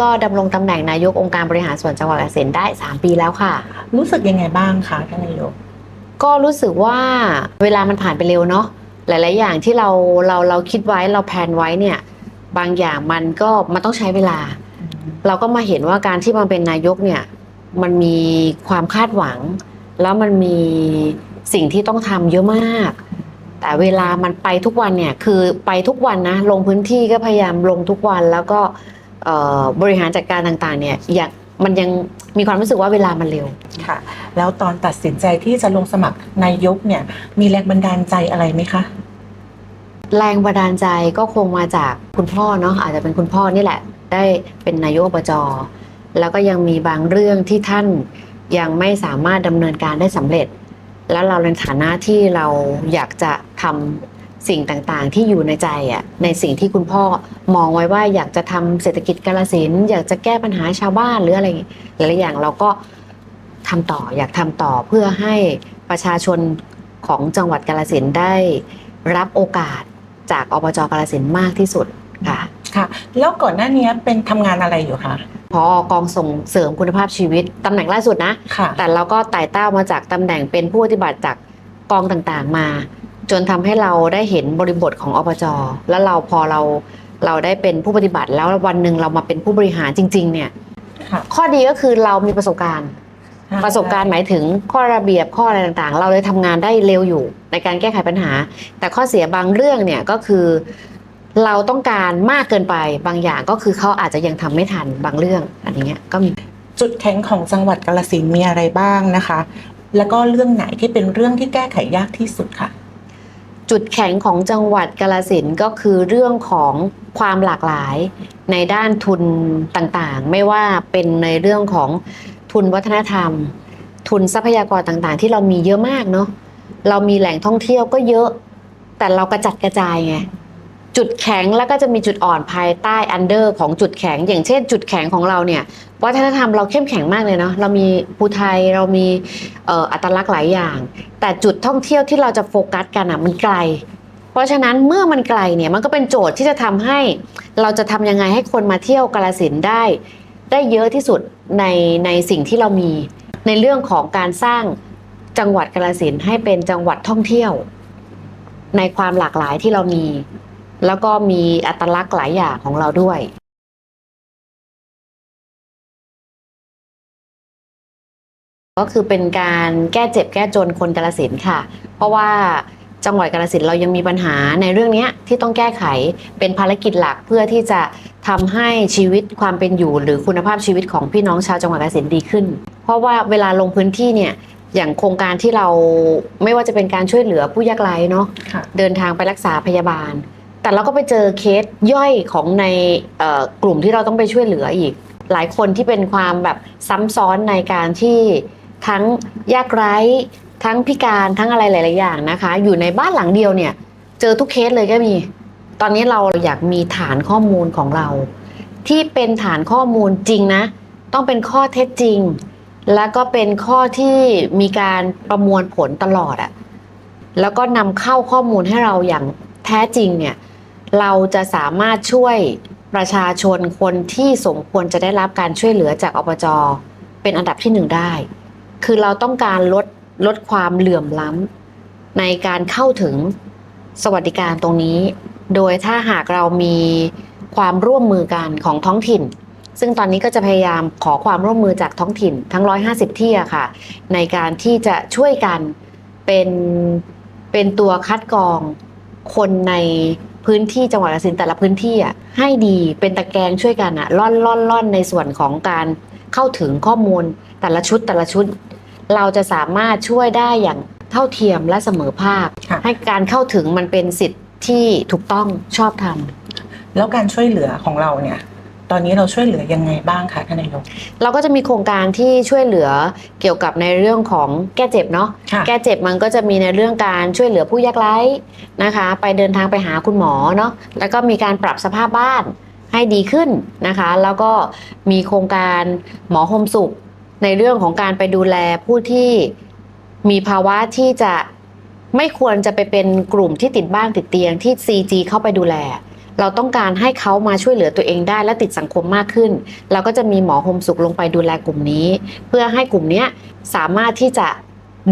ก็ดำรงตำแหน่งนายกองค์การบริหารส่วนจังหวัดกาฬสินธุ์ได้ 3 ปีแล้วค่ะ รู้สึกยังไงบ้างคะท่านนายก ก็รู้สึกว่าเวลามันผ่านไปเร็วเนาะหลาย ๆ อย่างที่เราเราเราคิดไว้เราแพลนไว้เนี่ยบางอย่างมันก็มันต้องใช้เวลา เราก็มาเห็นว่าการที่มาเป็นนายกเนี่ยมันมีความคาดหวัง แล้วมันมีสิ่งที่ต้องทำเยอะมาก แต่เวลามันไปทุกวันเนี่ยคือไปทุกวันนะลงพื้นที่ก็พยายามลงทุกวันแล้วก็เอ่อ บริหารจัดการต่างๆเนี่ยอยากมันยังมีความรู้สึกว่าเวลามันเร็วค่ะ แล้วตอนตัดสินใจที่จะลงสมัครนายกเนี่ย มีแรงบันดาลใจอะไรไหมคะ แรงบันดาลใจก็คงมาจากคุณพ่อเนาะอาจจะเป็นคุณพ่อนี่แหละ ได้เป็นนายกอบจแล้วก็ยังมีบางเรื่องที่ท่านยังไม่สามารถดำเนินการได้สำเร็จ แล้วเราในฐานะที่เราอยากจะทำ สิ่งต่างๆ ที่อยู่ในใจอะในสิ่งที่คุณพ่อมองไว้ว่าอยากจะทำเศรษฐกิจกาลสินธุ์อยากจะแก้ปัญหาชาวบ้านหรืออะไรหลายๆอย่างเราก็ทำต่ออยากทำต่อเพื่อให้ประชาชนของจังหวัดกาลสินธุ์ได้รับโอกาสจากอบจกาลสินธุ์มากที่สุดค่ะค่ะแล้วก่อนหน้านี้เป็นทำงานอะไรอยู่คะพอกองส่งเสริมคุณภาพชีวิตตำแหน่งล่าสุดนะค่ะแต่เราก็ไต่เต้ามาจากตำแหน่งเป็นผู้ปฏิบัติจากกองต่างๆมา จนทำให้เราได้เห็นบริบทของอบจแล้วเราพอเราเราได้เป็นผู้ปฏิบัติแล้ววันหนึ่งเรามาเป็นผู้บริหารจริง ๆ เนี่ยค่ะข้อดีก็คือเรามีประสบการณ์ ประสบการณ์หมายถึงข้อระเบียบข้ออะไรต่างๆ เราเลยทำงานได้เร็วอยู่ในการแก้ไขปัญหา แต่ข้อเสียบางเรื่องเนี่ยก็คือ เราต้องการมากเกินไปบางอย่างก็คือเขาอาจจะยังทำไม่ทันบางเรื่องอันเนี้ยก็มีจุดแข็งของจังหวัดกาลสินธุ์มีอะไรบ้างนะคะ แล้วก็เรื่องไหนที่เป็นเรื่องที่แก้ไขยากที่สุดค่ะ จุดแข็งของจังหวัดกาลสินก็คือเรื่องของความหลากหลายในด้านทุนต่างๆ ไม่ว่าเป็นในเรื่องของทุนวัฒนธรรม ทุนทรัพยากรต่างๆ ที่เรามีเยอะมากเนาะเรามีแหล่งท่องเที่ยวก็เยอะ แต่เรากระจัดกระจายไง จุดแข็งแล้วก็จะมีจุดอ่อนภายใต้อันเดอร์ของจุดแข็ง อย่างเช่น จุดแข็งของเราเนี่ยวัฒนธรรมเราเข้มแข็งมากเลยเนาะเรามีภูไทยเรามีอัตลักษณ์หลายอย่าง แต่จุดท่องเที่ยวที่เราจะโฟกัสกันอะมันไกล เพราะฉะนั้นเมื่อมันไกลเนี่ยมันก็เป็นโจทย์ที่จะทำให้ เราจะทำยังไงให้คนมาเที่ยวกาลสินได้ ได้เยอะที่สุดในในสิ่งที่เรามีในเรื่องของการสร้างจังหวัดกาลสินให้เป็นจังหวัดท่องเที่ยว ในความหลากหลายที่เรามี แล้วก็มีอัตลักษณ์หลายอย่างของเราด้วยก็คือเป็นการแก้เจ็บแก้จนคนกาลสินธุ์ค่ะ เพราะว่าจังหวัดกาลสินธุ์เรายังมีปัญหาในเรื่องเนี้ยที่ต้องแก้ไขเป็นภารกิจหลักเพื่อที่จะทำให้ชีวิตความเป็นอยู่ หรือคุณภาพชีวิตของพี่น้องชาวจังหวัดกาฬสินธุ์ดีขึ้น เพราะว่าเวลาลงพื้นที่เนี่ยอย่างโครงการที่เราไม่ว่าจะเป็นการช่วยเหลือผู้ยากไร้เนาะค่ะเดินทางไปรักษาพยาบาล แต่เราก็ไปเจอเคสย่อยของในกลุ่มที่เราต้องไปช่วยเหลืออีก หลายคนที่เป็นความแบบซ้ำซ้อนในการที่ทั้งยากไร้ทั้งพิการทั้งอะไรหลาย ๆ อย่างนะคะ อยู่ในบ้านหลังเดียวเนี่ย เจอทุกเคสเลยก็มี ตอนนี้เราอยากมีฐานข้อมูลของเรา ที่เป็นฐานข้อมูลจริงนะ ต้องเป็นข้อเท็จจริง แล้วก็เป็นข้อที่มีการประมวลผลตลอดอะแล้วก็นำเข้าข้อมูลให้เราอย่างแท้จริงเนี่ย เราจะสามารถช่วยประชาชนคนที่สมควรจะได้รับการช่วยเหลือจากอบจเป็นอันดับที่หนึ่งได้ คือเราต้องการลดลดความเหลื่อมล้ำในการเข้าถึงสวัสดิการตรงนี้ โดยถ้าหากเรามีความร่วมมือกันของท้องถิ่น ซึ่งตอนนี้ก็จะพยายามขอความร่วมมือจากท้องถิ่นทั้ง 150 ที่อะค่ะ ในการที่จะช่วยกันเป็นเป็นตัวคัดกรองคนใน พื้นที่จังหวัดกาฬสินธุ์แต่ละพื้นที่อะให้ดีเป็นตะแกรงช่วยกันอะล่อนล่อนล่อนในส่วนของการเข้าถึงข้อมูลแต่ละชุดแต่ละชุด เราจะสามารถช่วยได้อย่างเท่าเทียมและเสมอภาค ค่ะ ให้การเข้าถึงมันเป็นสิทธิ์ที่ถูกต้องชอบธรรม แล้วการช่วยเหลือของเราเนี่ย ตอนนี้เราช่วยเหลือยังไงบ้างคะท่านนายก เราก็จะมีโครงการที่ช่วยเหลือเกี่ยวกับในเรื่องของแก้เจ็บเนาะค่ะ แก้เจ็บมันก็จะมีในเรื่องการช่วยเหลือผู้ยากไร้นะคะ ไปเดินทางไปหาคุณหมอเนาะแล้วก็มีการปรับสภาพบ้านให้ดีขึ้นนะคะ แล้วก็มีโครงการหมอโฮมสุข ในเรื่องของการไปดูแลผู้ที่มีภาวะที่จะไม่ควรจะไปเป็นกลุ่มที่ติดบ้านติดเตียงที่ CG เข้าไปดูแล เราต้องการให้เขามาช่วยเหลือตัวเองได้และติดสังคมมากขึ้น เราก็จะมีหมอโฮมสุขลงไปดูแลกลุ่มนี้ เพื่อให้กลุ่มเนี้ยสามารถที่จะ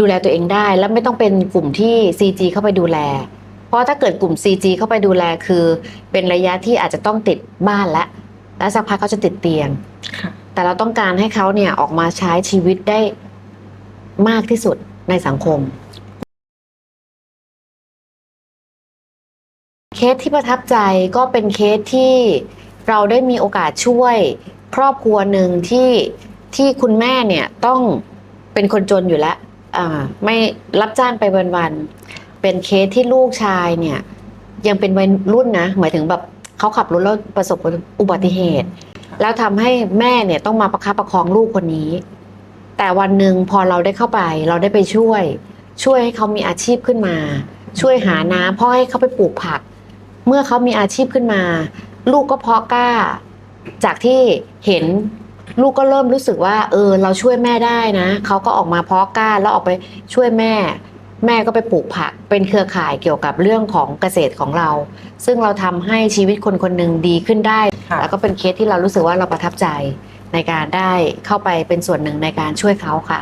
ดูแลตัวเองได้ และไม่ต้องเป็นกลุ่มที่ CG เข้าไปดูแล เพราะถ้าเกิดกลุ่ม CG เข้าไปดูแลคือ เป็นระยะที่อาจจะต้องติดบ้านและและสักพักเขาจะติดเตียงค่ะแต่เราต้องการให้เขาเนี่ยออกมาใช้ชีวิตได้มากที่สุดในสังคม เคสที่ประทับใจก็เป็นเคสที่เราได้มีโอกาสช่วยครอบครัวหนึ่งที่ที่คุณแม่เนี่ยต้องเป็นคนจนอยู่แล้วไม่รับจ้างไปวันๆเป็นเคสที่ลูกชายเนี่ยยังเป็นวัยรุ่นนะหมายถึงแบบเขาขับรถแล้วประสบอุบัติเหตุ แล้วทำให้แม่เนี่ยต้องมาประคับประคองลูกคนนี้ แต่วันหนึ่งพอเราได้เข้าไป เราได้ไปช่วย ช่วยให้เขามีอาชีพขึ้นมา ช่วยหาน้ำพ่อให้เขาไปปลูกผัก เมื่อเขามีอาชีพขึ้นมา ลูกก็เพาะกล้า จากที่เห็นลูกก็เริ่มรู้สึกว่า เออ เราช่วยแม่ได้นะเขาก็ออกมาเพาะกล้าแล้วออกไปช่วยแม่ แม่ก็ไปปลูกผัก เป็นเครือข่ายเกี่ยวกับเรื่องของเกษตรของเรา ซึ่งเราทำให้ชีวิตคนคนหนึ่งดีขึ้นได้ค่ะแล้วก็เป็นเคสที่เรารู้สึกว่าเราประทับใจในการได้เข้าไปเป็นส่วนหนึ่งในการช่วยเขาค่ะ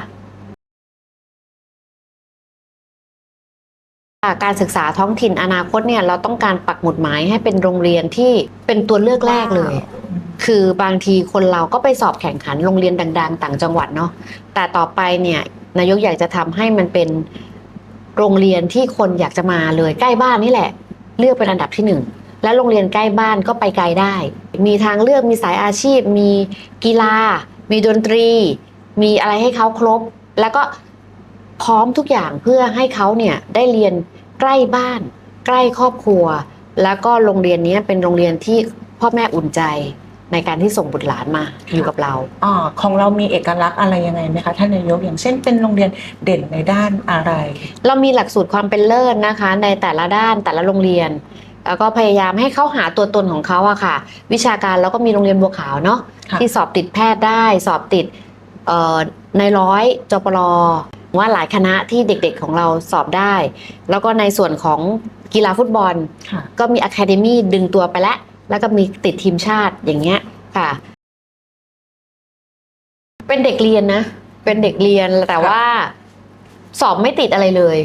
การศึกษาท้องถิ่นอนาคตเนี่ยเราต้องการปักหมุดหมายให้เป็นโรงเรียนที่เป็นตัวเลือกแรกเลย คือบางทีคนเราก็ไปสอบแข่งขันโรงเรียนดัง ๆ ต่างจังหวัดเนาะแต่ต่อไปเนี่ยนายกอยากจะทำให้มันเป็นโรงเรียนที่คนอยากจะมาเลยใกล้บ้านนี่แหละ เลือกเป็นอันดับที่หนึ่งและโรงเรียนใกล้บ้านก็ไปไกลได้ มีทางเลือกมีสายอาชีพ มีกีฬา มีดนตรี มีอะไรให้เขาครบ แล้วก็ พร้อมทุกอย่างเพื่อให้เขาเนี่ยได้เรียนใกล้บ้าน ใกล้ครอบครัว แล้วก็โรงเรียนนี้เป็นโรงเรียนที่พ่อแม่อุ่นใจในการที่ส่งบุตรหลานมาอยู่กับเราอ่าของเรามีเอกลักษณ์อะไรยังไงไหมคะท่านนายกอย่างเช่นเป็นโรงเรียนเด่นในด้านอะไร เรามีหลักสูตรความเป็นเลิศนะคะ ในแต่ละด้านแต่ละโรงเรียน แล้วก็พยายามให้เขาหาตัวตนของเขาอะค่ะ วิชาการแล้วก็มีโรงเรียนบัวขาวเนาะค่ะที่สอบติดแพทย์ได้ สอบติดเอ่อในร้อยจปร ว่าหลายคณะที่เด็กๆของเราสอบได้ แล้วก็ในส่วนของกีฬาฟุตบอลค่ะก็มีอะคาเดมี่ดึงตัวไปแล้ว แล้วก็มีติดทีมชาติอย่างเงี้ยค่ะ เป็นเด็กเรียนนะ เป็นเด็กเรียนแต่ว่าสอบไม่ติดอะไรเลย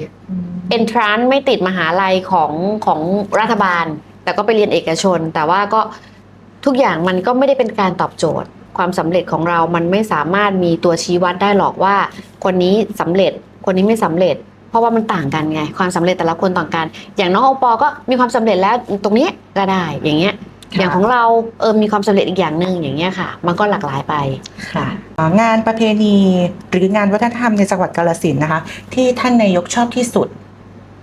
เอนทรานไม่ติดมหาลัยของของรัฐบาล แต่ก็ไปเรียนเอกชน แต่ว่าก็ทุกอย่างมันก็ไม่ได้เป็นการตอบโจทย์ ความสำเร็จของเรามันไม่สามารถมีตัวชี้วัดได้หรอกว่า คนนี้สำเร็จคนนี้ไม่สำเร็จ เพราะว่ามันต่างกันไง ความสำเร็จแต่ละคนต่างกัน อย่างน้องโอปอก็มีความสำเร็จแล้วตรงนี้ก็ได้อย่างเงี้ยค่ะอย่างของเราเออมีความสำเร็จอีกอย่างหนึ่งอย่างเงี้ยค่ะ มันก็หลากหลายไปค่ะอ่างานประเพณีหรืองานวัฒนธรรมในจังหวัดกาฬสินธุ์นะคะ ที่ท่านนายกชอบที่สุด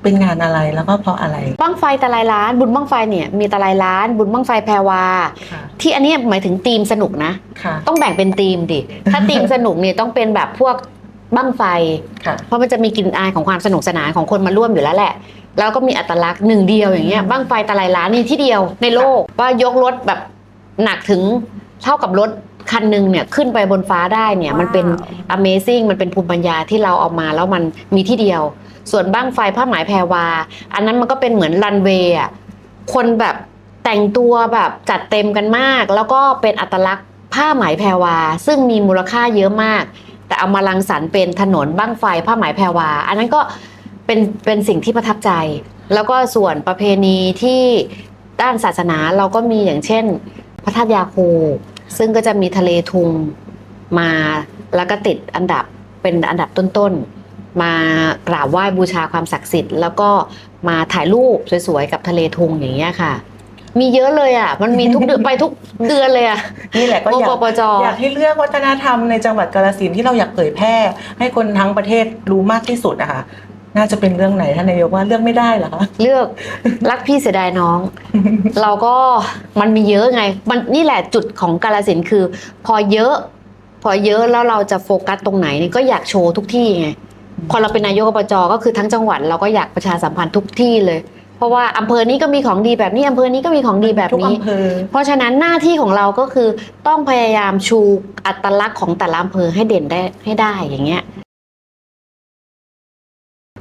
เป็นงานอะไรแล้วก็เพราะอะไร บ้างไฟตะไลล้าน บุญบ้างไฟเนี่ยมีตะไลล้าน บุญบ้างไฟแพรวา ค่ะ ที่อันเนี้ยหมายถึงธีมสนุกนะ ค่ะต้องแบ่งเป็นธีมดิ ถ้าธีมสนุกเนี่ยต้องเป็นแบบพวกบั้งไฟ ค่ะ เพราะมันจะมีกลิ่นอายของความสนุกสนานของคนมาร่วมอยู่แล้วแหละ แล้วก็มีอัตลักษณ์หนึ่งเดียวอย่างเงี้ยบั้งไฟตะไลล้านนี่ที่เดียวในโลกว่ายกรถแบบหนักถึงเท่ากับรถคันหนึ่งเนี่ยขึ้นไปบนฟ้าได้เนี่ยมันเป็น Amazing มันเป็นภูมิปัญญาที่เราเอามาแล้วมันมีที่เดียว ส่วนบ้างไฟผ้าไหมแพรวา อันนั้นมันก็เป็นเหมือนรันเวย์อะคนแบบแต่งตัวแบบจัดเต็มกันมาก แล้วก็เป็นอัตลักษณ์ผ้าไหมแพรวา ซึ่งมีมูลค่าเยอะมาก แต่เอามารังสรรค์เป็นถนนบ้างไฟผ้าไหมแพรวา อันนั้นก็เป็นเป็นสิ่งที่ประทับใจ แล้วก็ส่วนประเพณีที่ด้านศาสนาเราก็มีอย่างเช่น พระธาตุยาคู ซึ่งก็จะมีทะเลทุงมาแล้วก็ติดอันดับเป็นอันดับต้นๆ มากราบไหว้บูชาความศักดิ์สิทธิ์ แล้วก็มาถ่ายรูปสวยๆกับทะเลทุงอย่างเงี้ยค่ะ มีเยอะเลยอะ มันมีทุกเดือนไปทุกเดือนเลยอะ นี่แหละก็โออยาปกปจ อยากให้เลือกวัฒนธรรมในจังหวัดกาฬสินธุ์ที่เราอยากเผยแพร่ ให้คนทั้งประเทศรู้มากที่สุดนะคะน่าจะเป็นเรื่องไหนท่านนายกว่าเลือกไม่ได้เหรอคะเลือกรักพี่เสียดายน้อง เราก็มันมีเยอะไง มันนี่แหละจุดของกาลสินธุ์คือ พอเยอะ พอเยอะแล้วเราจะโฟกัสตรงไหนนี่ก็อยากโชว์ทุกที่ไง พอเราเป็นนายกอบจก็คือทั้งจังหวัดเราก็อยากประชาสัมพันธ์ทุกที่เลย เพราะว่าอำเภอนี้ก็มีของดีแบบนี้อำเภอนี้ก็มีของดีแบบทุกนี้อำเภอเพราะฉะนั้นหน้าที่ของเราก็คือต้องพยายามชูอัตลักษณ์ของแต่ละอำเภอให้เด่นได้ให้ได้อย่างเงี้ย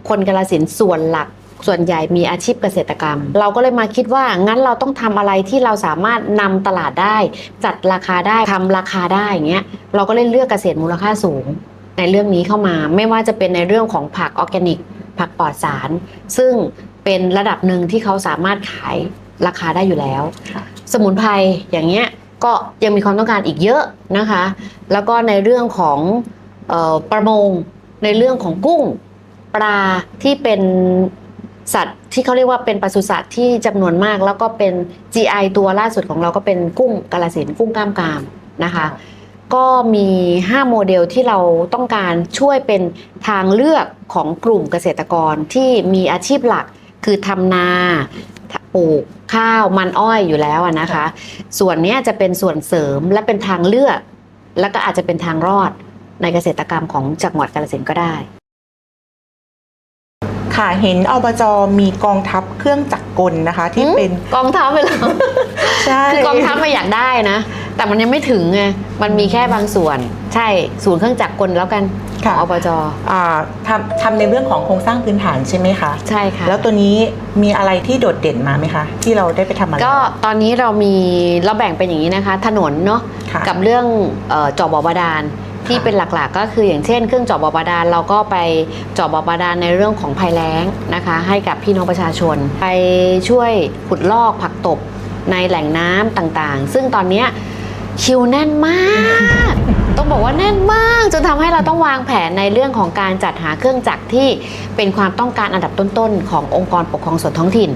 คนกาลสินธุ์ส่วนหลักส่วนใหญ่มีอาชีพเกษตรกรรม เราก็เลยมาคิดว่างั้นเราต้องทำอะไรที่เราสามารถนำตลาดได้ จัดราคาได้ทำราคาได้อย่างเงี้ยเราก็เลยเลือกเกษตรมูลค่าสูง ในเรื่องนี้เข้ามาไม่ว่าจะเป็นในเรื่องของผักออร์แกนิก ผักปลอดสาร ซึ่งเป็นระดับหนึ่งที่เขาสามารถขายราคาได้อยู่แล้วค่ะสมุนไพรอย่างเงี้ยก็ยังมีความต้องการอีกเยอะนะคะ แล้วก็ในเรื่องของเออประมงในเรื่องของกุ้งปลาที่เป็นสัตว์ที่เขาเรียกว่าเป็นปศุสัตว์ที่จำนวนมาก แล้วก็เป็น GI ตัวล่าสุดของเราก็เป็นกุ้งกาลสินธุ์กุ้งกล้ามกรามนะคะ ก็มี 5 โมเดลที่เราต้องการช่วยเป็นทางเลือกของกลุ่มเกษตรกรที่มีอาชีพหลักคือทำนาปลูกข้าวมันอ้อยอยู่แล้วอะนะคะ ส่วนเนี้ยจะเป็นส่วนเสริมและเป็นทางเลือก แล้วก็อาจจะเป็นทางรอดในเกษตรกรรมของจังหวัดกาฬสินธุ์ก็ได้ ค่ะเห็นอบจมีกองทัพเครื่องจักรกลนะคะ ที่อืมเป็นกองทัพไปแล้วใช่คือกองทัพมาอยากได้นะ แต่มันยังไม่ถึงไงมันมีแค่บางส่วน ใช่ศูนย์เครื่องจักรกลแล้วกันขค่ะองอบจอ่าทำทำในเรื่องของโครงสร้างพื้นฐานใช่ไหมคะ ใช่ค่ะ แล้วตัวนี้มีอะไรที่โดดเด่นมาไหมคะ ที่เราได้ไปทำมาก็แล้วตอนนี้เรามีเราแบ่งเป็นอย่างนี้นะคะ ถนนเนาะค่ะกับเรื่องเออเจาะบ่อบาดาลที่ค่ะเป็นหลักๆก็คืออย่างเช่น เครื่องเจาะบ่อบาดาลเราก็ไปเจาะบ่อบาดาลในเรื่องของภัยแล้งนะคะ ให้กับพี่น้องประชาชน ไปช่วยขุดลอกผักตบในแหล่งน้ำต่างๆ ซึ่งตอนเนี้ย คิวแน่นมาก ต้องบอกว่าแน่นมาก จนทำให้เราต้องวางแผนในเรื่องของการจัดหาเครื่องจักรที่เป็นความต้องการอันดับต้นๆ ขององค์กรปกครองส่วนท้องถิ่น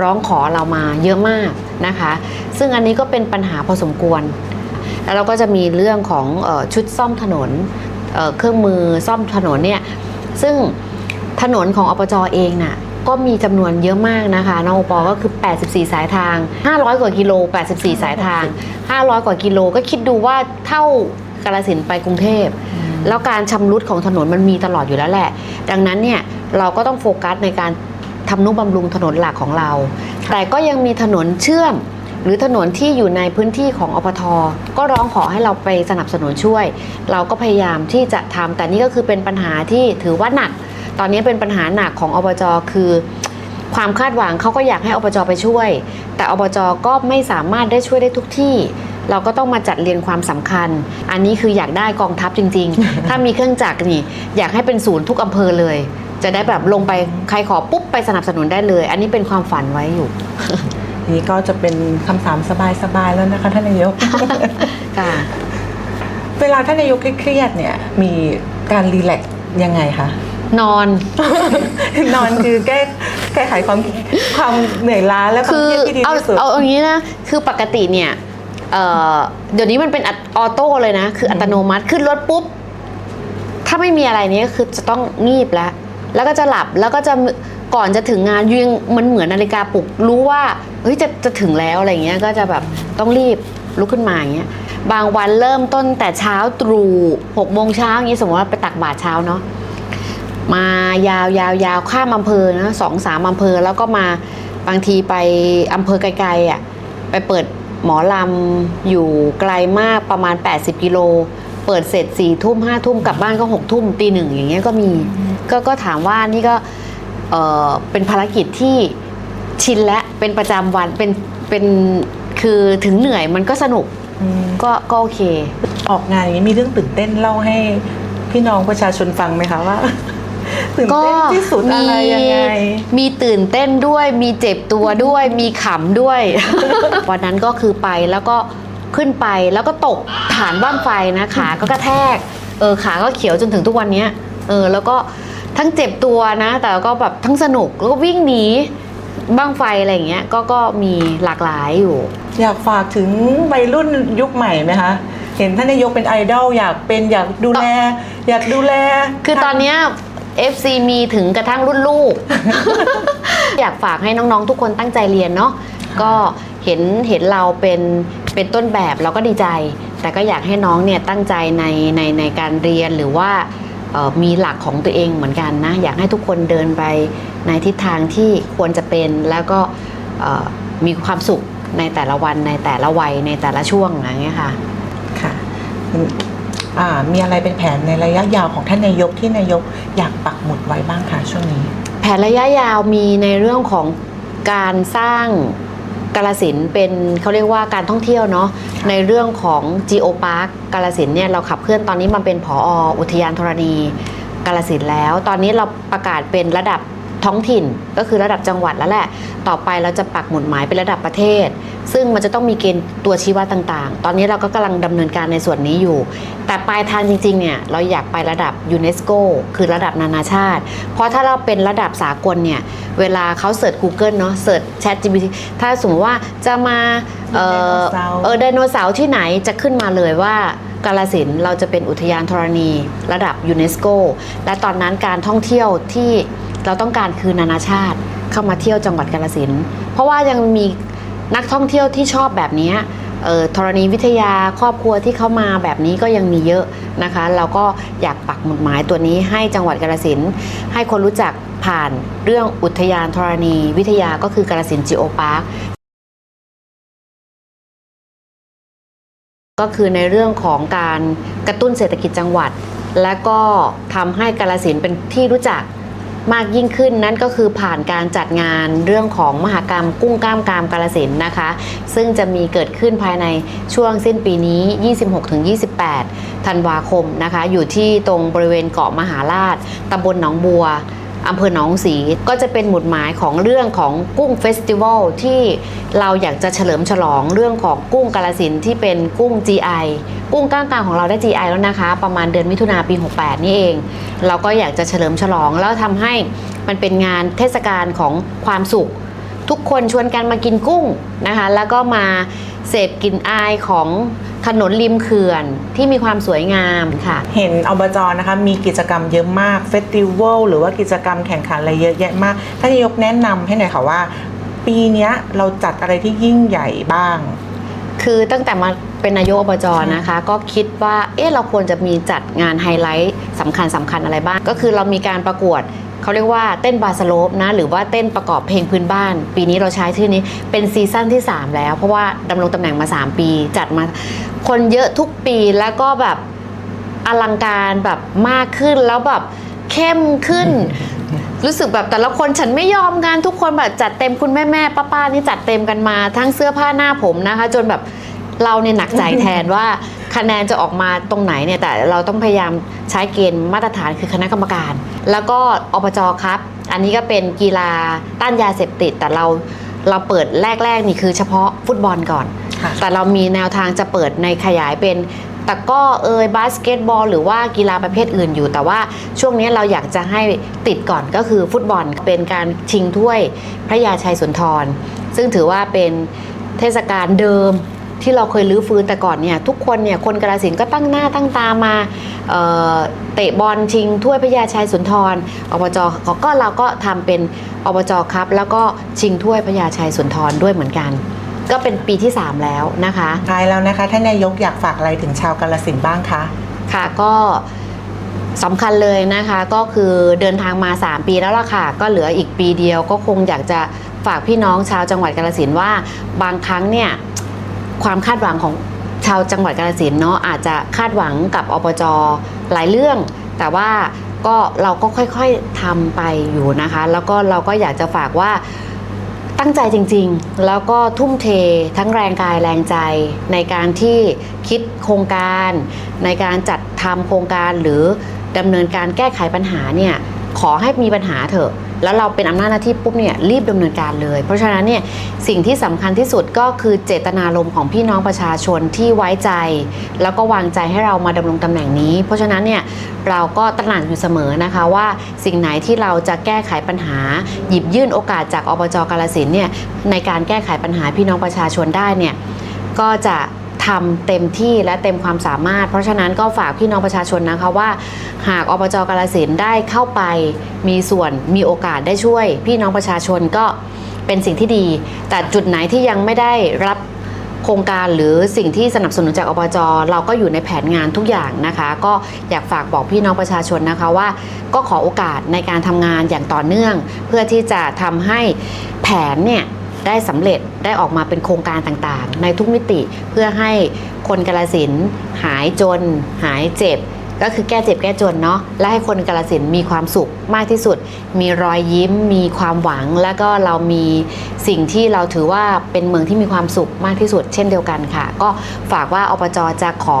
ร้องขอเรามาเยอะมากนะคะ ซึ่งอันนี้ก็เป็นปัญหาพอสมควร แล้วเราก็จะมีเรื่องของออชุดซ่อมถนนเเครื่องมือซ่อมถนนเนี่ยซึ่งถนนของอปจเองน่ะ ก็มีจำนวนเยอะมากนะคะนอปก็คือ 84 สายทาง 500 กว่ากิโล 84 สายทาง 500 กว่ากิโลก็คิดดูว่าเท่ากาลสินธุ์ไปกรุงเทพ แล้วการชำรุดของถนนมันมีตลอดอยู่แล้วแหละ ดังนั้นเนี่ยเราก็ต้องโฟกัสในการทำนุบำรุงถนนหลักของเรา แต่ก็ยังมีถนนเชื่อม หรือถนนที่อยู่ในพื้นที่ของอปท ก็ร้องขอให้เราไปสนับสนุนช่วย เราก็พยายามที่จะทำแต่นี่ก็คือเป็นปัญหาที่ถือว่าหนัก ตอนนี้เป็นปัญหาหนักของอบจคือความคาดหวังเขาก็อยากให้อบจไปช่วย แต่อบจก็ไม่สามารถได้ช่วยได้ทุกที่ เราก็ต้องมาจัดเรียนความสำคัญ อันนี้คืออยากได้กองทัพจริง ๆ ถ้ามีเครื่องจักรนี่ อยากให้เป็นศูนย์ทุกอำเภอเลย จะได้แบบลงไปใครขอปุ๊บไปสนับสนุนได้เลย อันนี้เป็นความฝันไว้อยู่นี่ก็จะเป็นคำถามสบายๆแล้วนะคะท่านนายกค่ะเวลาท่านนายกเครียดๆเนี่ยมีการรีแลกซ์ยังไงคะ นอน นอนคือแก้แก้ไขความความเหนื่อยล้าและความคือเครียดที่ดีเอาที่สุดเอาอย่างนี้นะคือปกติเนี่ยเอ่อเดี๋ยวนี้มันเป็นอัตออโต้เลยนะ คืออัตโนมัติขึ้นรถปุ๊บ ถ้าไม่มีอะไรเนี้คือจะต้องงีบแล้ว แล้วก็จะหลับแล้วก็จะก่อนจะถึงงานยิงมันเหมือนนาฬิกาปลุกรู้ว่าเฮ้ยจะจะถึงแล้วอะไรเงี้ยก็จะแบบต้องรีบลุกขึ้นมาอย่างเงี้ยบางวันเริ่มต้นแต่เช้าตรู่หกโมงเช้าอย่างงี้สมมติว่าไปตักบาตรเช้าเนาะ มายาวยาวยาวข้ามอำเภอนะสองสามอำเภอแล้วก็มาบางทีไปอำเภอไกลๆอะไปเปิดหมอลำอยู่ไกลมากประมาณ 80 กิโล เปิดเสร็จสี่ทุ่มห้าทุ่มกลับบ้านก็หกทุ่มตีหนึ่งอย่างเงี้ยก็มีก็ก็ถามว่านี่ก็เออเป็นภารกิจที่ชินและเป็นประจำวันเป็นเป็นคือถึงเหนื่อยมันก็สนุกอืมก็ก็โอเค ออกงานอย่างนี้มีเรื่องตื่นเต้นเล่าให้พี่น้องประชาชนฟังไหมคะว่า ตื่นก็เต้นที่สุดอะไรยังไง มีตื่นเต้นด้วย มีเจ็บตัวด้วย มีขำด้วย วันนั้นก็คือไปแล้วก็ขึ้นไปแล้วก็ตกฐานบ้างไฟนะขาก็กระแทก เออขาก็เขียวจนถึงทุกวันเนี้ยเออแล้วก็ทั้งเจ็บตัวนะ แต่ก็แบบทั้งสนุกแล้วก็วิ่งหนีบ้างไฟอะไรอย่างเงี้ยก็ก็มีหลากหลายอยู่ อยากฝากถึงวัยรุ่นยุคใหม่ไหมคะเห็นท่านนายกเป็นไอดอลอยากเป็นอยากดูแล อยากดูแล คือตอนเนี้ย FC มีถึงกระทั่งรุ่นลูก อยากฝากให้น้องๆ ทุกคนตั้งใจเรียนเนาะก็เห็นเห็นเราเป็นเป็นต้นแบบเราก็ดีใจ แต่ก็อยากให้น้องเนี่ยตั้งใจในในในการเรียนหรือว่ามีหลักของตัวเองเหมือนกันนะ อยากให้ทุกคนเดินไปในทิศทางที่ควรจะเป็นแล้วก็มีความสุขในแต่ละวันในแต่ละวัยในแต่ละช่วงอย่างเงี้ยค่ะค่ะ มีอะไรเป็นแผนในระยะยาวของท่านนายกที่นายกอยากปักหมุดไว้บ้างคะช่วงนี้ แผผนระยะยาวมีในเรื่องของการสร้างกาลสินธุ์เป็นเขาเรียกว่าการท่องเที่ยวเนาะในเรื่องของ Geo Park กาลสินธุ์เนี่ยเราขับเคลื่อนตอนนี้มันเป็นผออุทยานธรณีกาลสินธุ์แล้ว ตอนนี้เราประกาศเป็นระดับ ท้องถิ่นก็คือระดับจังหวัดแล้วแหละ ต่อไปเราจะปักหมุดหมายเป็นระดับประเทศ ซึ่งมันจะต้องมีเกณฑ์ตัวชี้วัดต่างๆ ตอนนี้เราก็กำลังดำเนินการในส่วนนี้อยู่ แต่ปลายทางจริงๆเนี่ยเราอยากไประดับยูเนสโกคือระดับนานาชาติ เพราะถ้าเราเป็นระดับสากลเนี่ยเวลาเขาเสิร์ช Google เนาะเสิร์ช Chat GPT ถ้าสมมติว่าจะมาเออไดโนเสาร์เออไดโนเสาร์ที่ไหนจะขึ้นมาเลยว่ากาลสินธุ์เราจะเป็นอุทยานธรณี ระดับยูเนสโกและตอนนั้นการท่องเที่ยวที่ เราต้องการคือนานาชาติเข้ามาเที่ยวจังหวัดกาลสินเพราะว่ายังมีนักท่องเที่ยวที่ชอบแบบนี้เออธรณีวิทยาครอบครัวที่เข้ามาแบบนี้ก็ยังมีเยอะนะคะ เราก็อยากปักหมุดหมายตัวนี้ให้จังหวัดกาฬสินให้คนรู้จักผ่านเรื่องอุทยานธรณีวิทยาก็คือกาฬสินจิโอพาร์คก็คือในเรื่องของการกระตุ้นเศรษฐกิจจังหวัด และก็ทำให้กาฬสินเป็นที่รู้จัก มากยิ่งขึ้นนั่นก็คือผ่านการจัดงานเรื่องของมหกรรมกุ้งกล้ามกรามกาลสินนะคะ ซึ่งจะมีเกิดขึ้นภายในช่วงสิ้นปีนี้ 26-28 ธันวาคมนะคะ อยู่ที่ตรงบริเวณเกาะมหาราชตำบลหนองบัว อำเภอหนองสี ก็จะเป็นหมุดหมายของเรื่องของกุ้งเฟสติวัลที่เราอยากจะเฉลิมฉลองเรื่องของกุ้งกาลสินที่เป็นกุ้ง GI กุ้งก้างกลางของเราได้ GI แล้วนะคะ ประมาณเดือนมิถุนาปี 68 นี่เอง เราก็อยากจะเฉลิมฉลองแล้วทำให้มันเป็นงานเทศกาลของความสุข ทุกคนชวนกันมากินกุ้งนะคะ แล้วก็มา เสพกลิ่นอายของถนนริมเขื่อนที่มีความสวยงามค่ะ เห็นอบจนะคะ มีกิจกรรมเยอะมากเฟสติวัลหรือว่ากิจกรรมแข่งขันอะไรเยอะแยะมากท่านนายกแนะนำให้หน่อยค่ะว่า ปีเนี้ยเราจัดอะไรที่ยิ่งใหญ่บ้าง คือตั้งแต่มาเป็นนายกอบจนะคะ ก็คิดว่าเอ๊ะเราควรจะมีจัดงานไฮไลท์สำคัญสำคัญอะไรบ้าง ก็คือเรามีการประกวด เขาเรียกว่าเต้นบาสโลปนะหรือว่าเต้นประกอบเพลงพื้นบ้าน ปีนี้เราใช้ชื่อนี้เป็นซีซั่นที่ 3 แล้ว เพราะว่าดำรงตำแหน่งมา 3 ปี จัดมาคนเยอะทุกปีแล้วก็แบบอลังการแบบมากขึ้นแล้วแบบเข้มขึ้น รู้สึกแบบแต่ละคนฉันไม่ยอมกันทุกคนแบบจัดเต็มคุณแม่แม่ป้าป้าๆนี่จัดเต็มกันมา ทั้งเสื้อผ้าหน้าผมนะคะ จนแบบเราเนี่ยหนักใจแทนว่าคะแนนจะออกมาตรงไหนเนี่ยแต่เราต้องพยายามใช้เกณฑ์มาตรฐานคือคณะกรรมการ แล้วก็อบจครับ อันนี้ก็เป็นกีฬาต้านยาเสพติด แต่เราเราเปิดแรกๆนี่คือเฉพาะฟุตบอลก่อนค่ะแต่เรามีแนวทางจะเปิดในขยายเป็นตะกร้อเอยบาสเกตบอล หรือว่ากีฬาประเภทอื่นอยู่ แต่ว่าช่วงนี้เราอยากจะให้ติดก่อนก็คือฟุตบอลเป็นการชิงถ้วยพระยาชัยสุนทร ซึ่งถือว่าเป็นเทศกาลเดิม ที่เราเคยลื้อฟื้นแต่ก่อนเนี่ยทุกคนเนี่ยคนกราสินธุ์ก็ตั้งหน้าตั้งตามาเอ่อเตะบอลชิง ถ้วยพระยาชัยสุนทรอบจก็เราก็ทำเป็นอบจครับ แล้วก็ชิงถ้วยพระยาชัยสุนทรด้วยเหมือนกัน ก็เป็นปีที่ 3 แล้วนะคะท้ายแล้วนะคะท่านนายกอยากฝากอะไรถึงชาวกาลสินธุ์บ้างคะค่ะก็สำคัญเลยนะคะก็คือเดินทางมา 3 ปีแล้วล่ะค่ะ ก็เหลืออีกปีเดียวก็คงอยากจะฝากพี่น้องชาวจังหวัดกาฬสินธุ์ว่าบางครั้งเนี่ย ความคาดหวังของชาวจังหวัดกาฬสินเนาะอาจจะคาดหวังกับอบจหลายเรื่อง แต่ว่าก็เราก็ค่อยๆทำไปอยู่นะคะ แล้วก็เราก็อยากจะฝากว่าตั้งใจจริงๆ แล้วก็ทุ่มเททั้งแรงกายแรงใจในการที่คิดโครงการ ในการจัดทำโครงการหรือดำเนินการแก้ไขปัญหาเนี่ยขอให้มีปัญหาเถอะ แล้วเราเป็นอำนาจหน้าที่ปุ๊บเนี่ยรีบดำเนินการเลย เพราะฉะนั้นเนี่ยสิ่งที่สำคัญที่สุดก็คือเจตนารมณ์ของพี่น้องประชาชนที่ไว้ใจ แล้วก็วางใจให้เรามาดำรงตำแหน่งนี้ เพราะฉะนั้นเนี่ยเราก็ตระหนักอยู่เสมอนะคะว่าสิ่งไหนที่เราจะแก้ไขปัญหา หยิบยื่นโอกาสจากอบจกาลสินเนี่ยในการแก้ไขปัญหาพี่น้องประชาชนได้เนี่ยก็จะ ทำเต็มที่และเต็มความสามารถ เพราะฉะนั้นก็ฝากพี่น้องประชาชนนะคะว่า หากอบจกาลสินได้เข้าไปมีส่วนมีโอกาสได้ช่วย พี่น้องประชาชนก็เป็นสิ่งที่ดี แต่จุดไหนที่ยังไม่ได้รับโครงการหรือสิ่งที่สนับสนุนจากอบจเราก็อยู่ในแผนงานทุกอย่างนะคะ ก็อยากฝากบอกพี่น้องประชาชนนะคะว่า ก็ขอโอกาสในการทำงานอย่างต่อเนื่อง เพื่อที่จะทำให้แผนเนี่ย ได้สำเร็จได้ออกมาเป็นโครงการต่างๆ ในทุกมิติเพื่อให้คนกาลสินหายจน หายเจ็บ ก็คือแก้เจ็บแก้จนเนาะและให้คนกาลสินมีความสุขมากที่สุด มีรอยยิ้ม มีความหวัง แล้วก็เรามีสิ่งที่เราถือว่าเป็นเมืองที่มีความสุขมากที่สุด เช่นเดียวกันค่ะ ก็ฝากว่าอปจจะขอ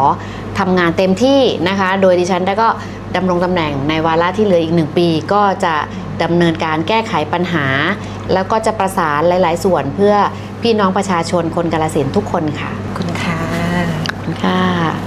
ทำงานเต็มที่นะคะ โดยดิฉันได้ก็ดำรงตำแหน่งในวาระที่เหลืออีกหนึ่งปี ก็จะดำเนินการแก้ไขปัญหา แล้วก็จะประสานหลาย ๆ ส่วนเพื่อพี่น้องประชาชนคนกาลสินธุ์ทุกคนค่ะขอบคุณค่ะขอบคุณค่ะ